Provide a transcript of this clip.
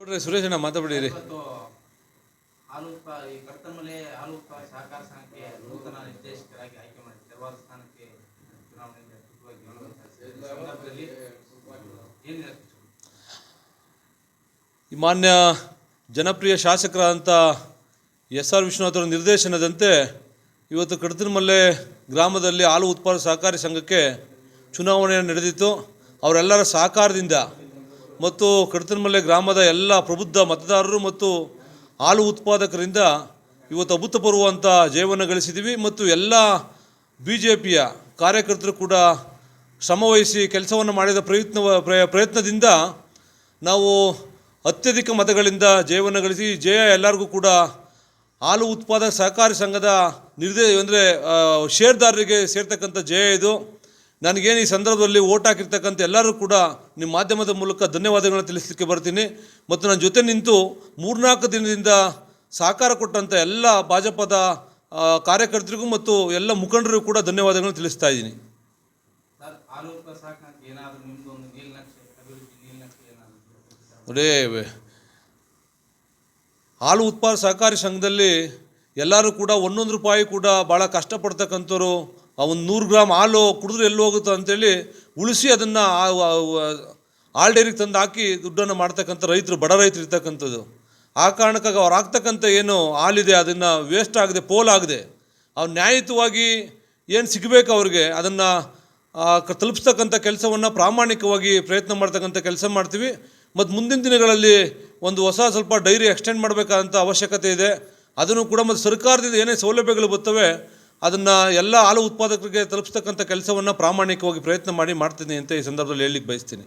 ನೋಡ್ರಿ ಸುರೇಶಣ್ಣ ಮಾತಾಡ್ಬಿಡಿರಿ ಇವತ್ತು ಹಾಲು ಉತ್ಪಾ ಈ ಕರ್ತಮಲೆ ಹಾಲು ಉತ್ಪಾದಕ ಸಹಕಾರ ಸಂಘಕ್ಕೆ ನೂತನ ನಿರ್ದೇಶಕರಾಗಿ ಆಯ್ಕೆ ಮಾಡಿ ತೆರವಾದ ಸ್ಥಾನಕ್ಕೆ ಚುನಾವಣೆಯಲ್ಲಿ ಅದ್ಭುತವಾಗಿ ಗೆಲುವು ಸಾಧಿಸಿದ್ದಾರೆ. ಈ ಸಂದರ್ಭದಲ್ಲಿ ಏನು ಹೇಳ್ತೀರಿ? ಈ ಮಾನ್ಯ ಜನಪ್ರಿಯ ಶಾಸಕರಾದಂಥ ಎಸ್ ಆರ್ ವಿಶ್ವನಾಥ್ ಅವರ ನಿರ್ದೇಶನದಂತೆ ಇವತ್ತು ಕಡತನಮಲ್ಲೆ ಗ್ರಾಮದಲ್ಲಿ ಹಾಲು ಉತ್ಪಾದಕ ಸಹಕಾರಿ ಸಂಘಕ್ಕೆ ಚುನಾವಣೆ ನಡೆದಿತ್ತು ಅವರೆಲ್ಲರ ಸಹಕಾರದಿಂದ ಮತ್ತು ಕಡತನಮಲ್ಲೆ ಗ್ರಾಮದ ಎಲ್ಲ ಪ್ರಬುದ್ಧ ಮತದಾರರು ಮತ್ತು ಹಾಲು ಉತ್ಪಾದಕರಿಂದ ಇವತ್ತು ಅಭೂತಪೂರ್ವಂಥ ಜಯವನ್ನು ಗಳಿಸಿದ್ದೀವಿ ಮತ್ತು ಎಲ್ಲ ಬಿ ಜೆ ಪಿಯ ಕಾರ್ಯಕರ್ತರು ಕೂಡ ಶ್ರಮವಹಿಸಿ ಕೆಲಸವನ್ನು ಮಾಡಿದ ಪ್ರಯತ್ನ ಪ್ರಯ- ಪ್ರಯತ್ನದಿಂದ ನಾವು ಅತ್ಯಧಿಕ ಮತಗಳಿಂದ ಜಯವನ್ನು ಗಳಿಸಿ ಜಯ ಎಲ್ಲರಿಗೂ ಕೂಡ ಹಾಲು ಉತ್ಪಾದಕ ಸಹಕಾರಿ ಸಂಘದ ನಿರ್ದೇ ಅಂದರೆ ಷೇರ್ದಾರರಿಗೆ ಸೇರ್ತಕ್ಕಂಥ ಜಯ ಇದು. ನನಗೇನು ಈ ಸಂದರ್ಭದಲ್ಲಿ ಓಟ್ ಹಾಕಿರ್ತಕ್ಕಂಥ ಎಲ್ಲರೂ ಕೂಡ ನಿಮ್ಮ ಮಾಧ್ಯಮದ ಮೂಲಕ ಧನ್ಯವಾದಗಳನ್ನ ತಿಳಿಸಲಿಕ್ಕೆ ಬರ್ತೀನಿ. ಮತ್ತು ನನ್ನ ಜೊತೆ ನಿಂತು ಮೂರ್ನಾಲ್ಕು ದಿನದಿಂದ ಸಹಕಾರ ಕೊಟ್ಟಂಥ ಎಲ್ಲ ಭಾಜಪದ ಕಾರ್ಯಕರ್ತರಿಗೂ ಮತ್ತು ಎಲ್ಲ ಮುಖಂಡರಿಗೂ ಕೂಡ ಧನ್ಯವಾದಗಳನ್ನು ತಿಳಿಸ್ತಾ ಇದ್ದೀನಿ. ಸರ್ ಹಾಲು ಉತ್ಪಾದ ನೋಡಿ ಹಾಲು ಸಹಕಾರಿ ಸಂಘದಲ್ಲಿ ಎಲ್ಲರೂ ಕೂಡ ಒಂದೊಂದು ರೂಪಾಯಿ ಕೂಡ ಭಾಳ ಕಷ್ಟಪಡ್ತಕ್ಕಂಥವ್ರು ಒಂದು ನೂರು ಗ್ರಾಮ್ ಹಾಲು ಕುಡಿದ್ರೆ ಎಲ್ಲಿ ಹೋಗುತ್ತೋ ಅಂತೇಳಿ ಉಳಿಸಿ ಅದನ್ನು ಹಾಲ್ ಡೈರಿಗೆ ತಂದು ಹಾಕಿ ದುಡ್ಡನ್ನು ಮಾಡ್ತಕ್ಕಂಥ ರೈತರು, ಬಡ ರೈತರು ಇರ್ತಕ್ಕಂಥದ್ದು. ಆ ಕಾರಣಕ್ಕಾಗಿ ಅವ್ರು ಹಾಕ್ತಕ್ಕಂಥ ಏನು ಹಾಲಿದೆ, ಅದನ್ನು ವೇಸ್ಟ್ ಆಗದೆ, ಪೋಲಾಗದೆ. ಅವ್ರು ನ್ಯಾಯಯುತವಾಗಿ ಏನು ಸಿಗಬೇಕು ಅವ್ರಿಗೆ, ಅದನ್ನು ತಲುಪಿಸ್ತಕ್ಕಂಥ ಕೆಲಸವನ್ನು ಪ್ರಾಮಾಣಿಕವಾಗಿ ಪ್ರಯತ್ನ ಮಾಡ್ತಕ್ಕಂಥ ಕೆಲಸ ಮಾಡ್ತೀವಿ. ಮತ್ತು ಮುಂದಿನ ದಿನಗಳಲ್ಲಿ ಒಂದು ಹೊಸ ಸ್ವಲ್ಪ ಡೈರಿ ಎಕ್ಸ್ಟೆಂಡ್ ಮಾಡಬೇಕಾದಂಥ ಅವಶ್ಯಕತೆ ಇದೆ. ಅದನ್ನು ಕೂಡ ಮತ್ತು ಸರ್ಕಾರದಿಂದ ಏನೇ ಸೌಲಭ್ಯಗಳು ಬರ್ತವೆ ಅದನ್ನು ಎಲ್ಲ ಹಾಲು ಉತ್ಪಾದಕರಿಗೆ ತಲುಪಿಸ್ತಕ್ಕಂಥ ಕೆಲಸವನ್ನು ಪ್ರಾಮಾಣಿಕವಾಗಿ ಪ್ರಯತ್ನ ಮಾಡಿ ಮಾಡ್ತೀನಿ ಅಂತ ಈ ಸಂದರ್ಭದಲ್ಲಿ ಹೇಳಲಿಕ್ಕೆ ಬಯಸ್ತೀನಿ.